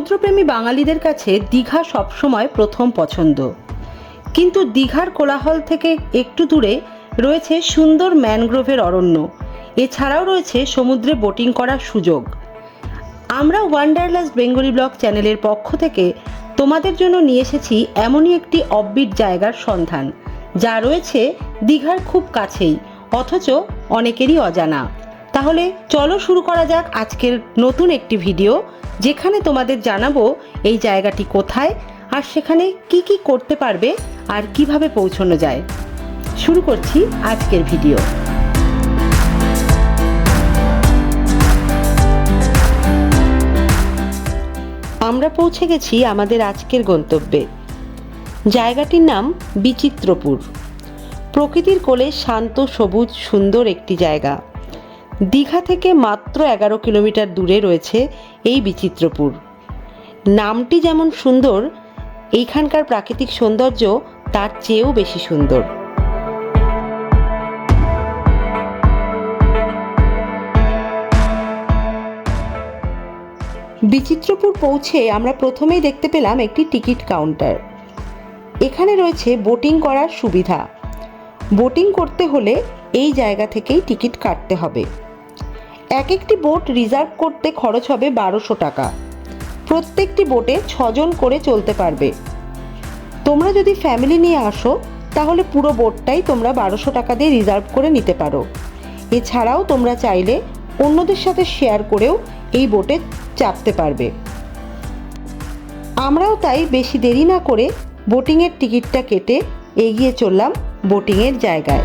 সমুদ্রপ্রেমী বাঙালিদের কাছে দীঘা সবসময় প্রথম পছন্দ। কিন্তু দীঘার কোলাহল থেকে একটু দূরে রয়েছে সুন্দর ম্যানগ্রোভের অরণ্য। এছাড়াও রয়েছে সমুদ্রে বোটিং করার সুযোগ। আমরা ওয়ান্ডারলাস্ট বেঙ্গলি ব্লগ চ্যানেলের পক্ষ থেকে তোমাদের জন্য নিয়ে এসেছি এমনই একটি অববিট জায়গার সন্ধান, যা রয়েছে দীঘার খুব কাছেই, অথচ অনেকেরই অজানা। তাহলে চলো শুরু করা যাক আজকের নতুন একটি ভিডিও। যেখানে তোমাদের জানাব এই জায়গাটি কোথায় আর সেখানে কি কি করতে পারবে আর কীভাবে পৌঁছানো যায়। শুরু করছি আজকের ভিডিও। আমরা পৌঁছে গেছি আমাদের আজকের গন্তব্যে। জায়গাটির নাম বিচিত্রপুর। প্রকৃতির কোলে শান্ত, সবুজ, সুন্দর একটি জায়গা। দীঘা থেকে মাত্র এগারো কিলোমিটার দূরে রয়েছে এই বিচিত্রপুর। নামটি যেমন সুন্দর, এইখানকার প্রাকৃতিক সৌন্দর্য তার চেয়েও বেশি সুন্দর। বিচিত্রপুর পৌঁছে আমরা প্রথমেই দেখতে পেলাম একটি টিকিট কাউন্টার। এখানে রয়েছে বোটিং করার সুবিধা। বোটিং করতে হলে এই জায়গা থেকেই টিকিট কাটতে হবে। এক একটি বোট রিজার্ভ করতে খরচ হবে বারোশো টাকা। প্রত্যেকটি বোটে ছজন করে চলতে পারবে। তোমরা যদি ফ্যামিলি নিয়ে আসো, তাহলে পুরো বোটটাই তোমরা বারোশো টাকা দিয়ে রিজার্ভ করে নিতে পারো। এছাড়াও তোমরা চাইলে অন্যদের সাথে শেয়ার করেও এই বোটে চাপতে পারবে। আমরাও তাই বেশি দেরি না করে বোটিংয়ের টিকিটটা কেটে এগিয়ে চললাম বোটিংয়ের জায়গায়।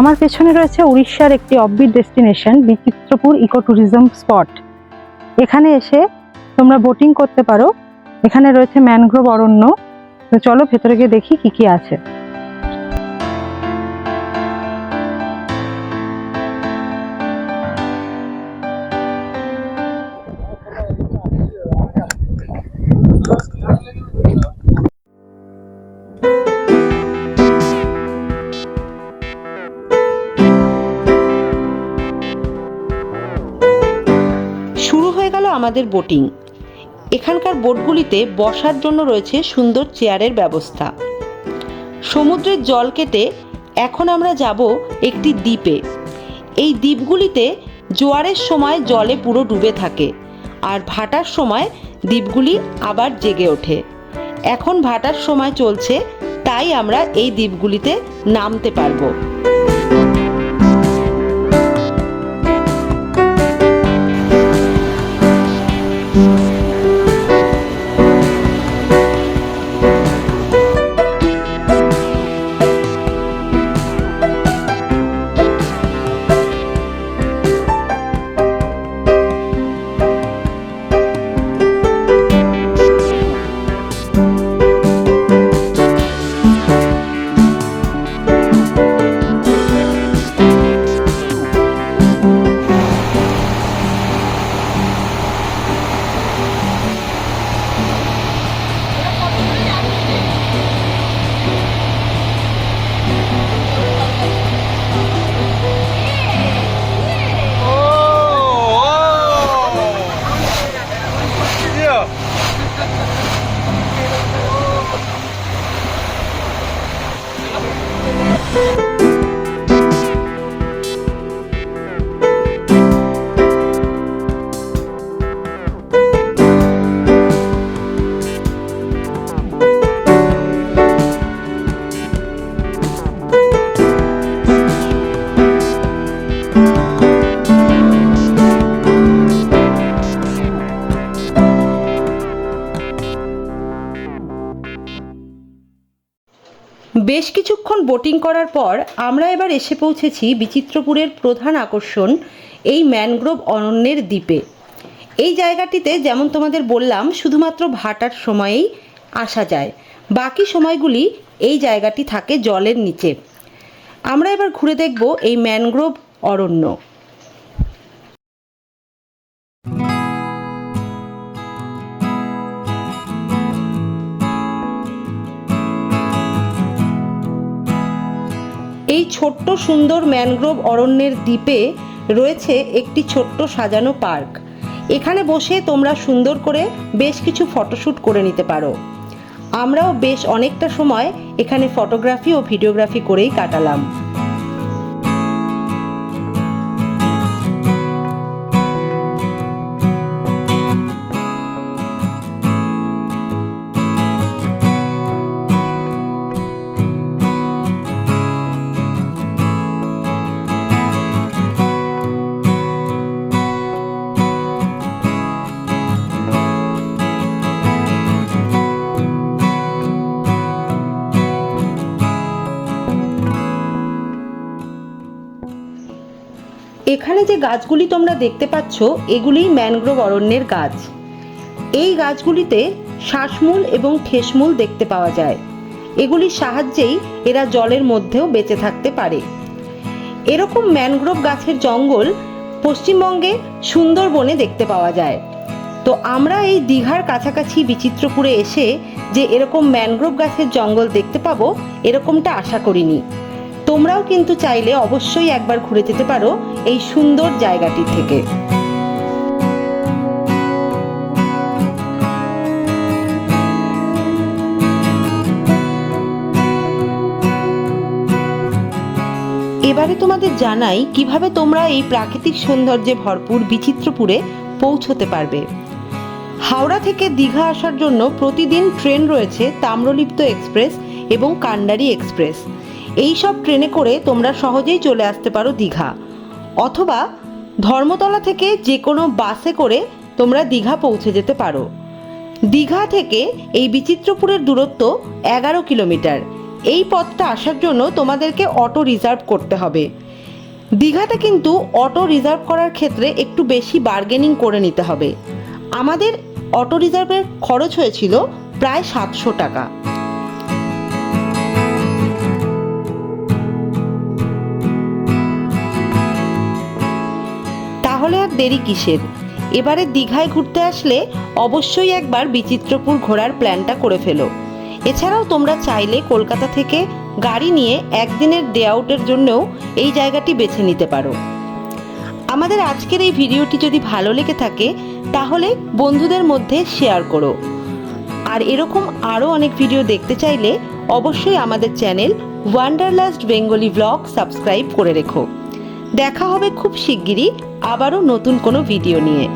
আমার পেছনে রয়েছে উড়িষ্যার একটি offbeat destination Bichitrapur eco tourism spot এখানে এসে তোমরা বোটিং করতে পারো। এখানে রয়েছে ম্যানগ্রোভ অরণ্য। তো চলো ভেতরে গিয়ে দেখি কি কি আছে। আমাদের বোটিং। এখানকার বোটগুলিতে বসার জন্য রয়েছে সুন্দর চেয়ারের ব্যবস্থা। সমুদ্রের জল কেটে এখন আমরা যাব একটি দ্বীপে। এই দ্বীপগুলিতে জোয়ারের সময় জলে পুরো ডুবে থাকে আর ভাটার সময় দ্বীপগুলি আবার জেগে ওঠে। এখন ভাটার সময় চলছে, তাই আমরা এই দ্বীপগুলিতে নামতে পারব। Thank you. বেশ কিছুক্ষণ বোটিং করার পর আমরা এবার এসে পৌঁছেছি বিচিত্রপুরের প্রধান আকর্ষণ, এই ম্যানগ্রোভ অরণ্যের দ্বীপে। এই জায়গাটিতে যেমন তোমাদের বললাম, শুধুমাত্র ভাটার সময়েই আসা যায়। বাকি সময়গুলি এই জায়গাটি থাকে জলের নিচে। আমরা এবার ঘুরে দেখব এই ম্যানগ্রোভ অরণ্য। এই ছোট্ট সুন্দর ম্যানগ্রোভ অরণ্যের দ্বীপে রয়েছে একটি ছোট্ট সাজানো পার্ক। এখানে বসে তোমরা সুন্দর করে বেশ কিছু ফটোশ্যুট করে নিতে পারো। আমরাও বেশ অনেকটা সময় এখানে ফটোগ্রাফি ও ভিডিওগ্রাফি করেই কাটালাম। এখানে যে গাছগুলি তোমরা দেখতে পাচ্ছ এগুলিই ম্যানগ্রোভ অরণ্যের গাছ। এই গাছগুলিতে শ্বাসমূল এবং ঠেসমূল দেখতে পাওয়া যায়। এগুলির সাহায্যেই এরা জলের মধ্যেও বেঁচে থাকতে পারে। এরকম ম্যানগ্রোভ গাছের জঙ্গল পশ্চিমবঙ্গে সুন্দরবনে দেখতে পাওয়া যায়। তো আমরা এই দীঘার কাছাকাছি বিচিত্রপুরে এসে যে এরকম ম্যানগ্রোভ গাছের জঙ্গল দেখতে পাবো, এরকমটা আশা করিনি। তোমরাও কিন্তু চাইলে অবশ্যই একবার ঘুরে যেতে পারো এই সুন্দর জায়গাটি থেকে। এবারে তোমাদের জানাই কীভাবে তোমরা এই প্রাকৃতিক সৌন্দর্যে ভরপুর বিচিত্রপুরে পৌঁছতে পারবে। হাওড়া থেকে দীঘা আসার জন্য প্রতিদিন ট্রেন রয়েছে তাম্রলিপ্ত এক্সপ্রেস এবং কান্ডারি এক্সপ্রেস। এই সব ট্রেনে করে তোমরা সহজেই চলে আসতে পারো দীঘা। অথবা ধর্মতলা থেকে যে কোনো বাসে করে তোমরা দীঘা পৌঁছে যেতে পারো। দীঘা থেকে এই বিচিত্রপুরের দূরত্ব এগারো কিলোমিটার। এই পথটা আসার জন্য তোমাদেরকে অটো রিজার্ভ করতে হবে। দীঘাতে কিন্তু অটো রিজার্ভ করার ক্ষেত্রে একটু বেশি বার্গেনিং করে নিতে হবে। আমাদের অটো রিজার্ভের খরচ হয়েছিল প্রায় সাতশো টাকা। দেরি কিসের? এবারে দীঘায় ঘুরতে আসলে অবশ্যই একবার বিচিত্রপুর ঘোরার প্ল্যানটা করে ফেলো। এছাড়াও তোমরা চাইলে কলকাতা থেকে গাড়ি নিয়ে একদিনের ডে আউটের জন্যও এই জায়গাটি বেছে নিতে পারো। আমাদের আজকের এই ভিডিওটি যদি ভালো লেগে থাকে, তাহলে বন্ধুদের মধ্যে শেয়ার করো। আর এরকম আরও অনেক ভিডিও দেখতে চাইলে অবশ্যই আমাদের channel wanderlust Bengali vlog subscribe করে রেখো। দেখা হবে খুব শিগগিরই আবারও নতুন কোনো ভিডিও নিয়ে।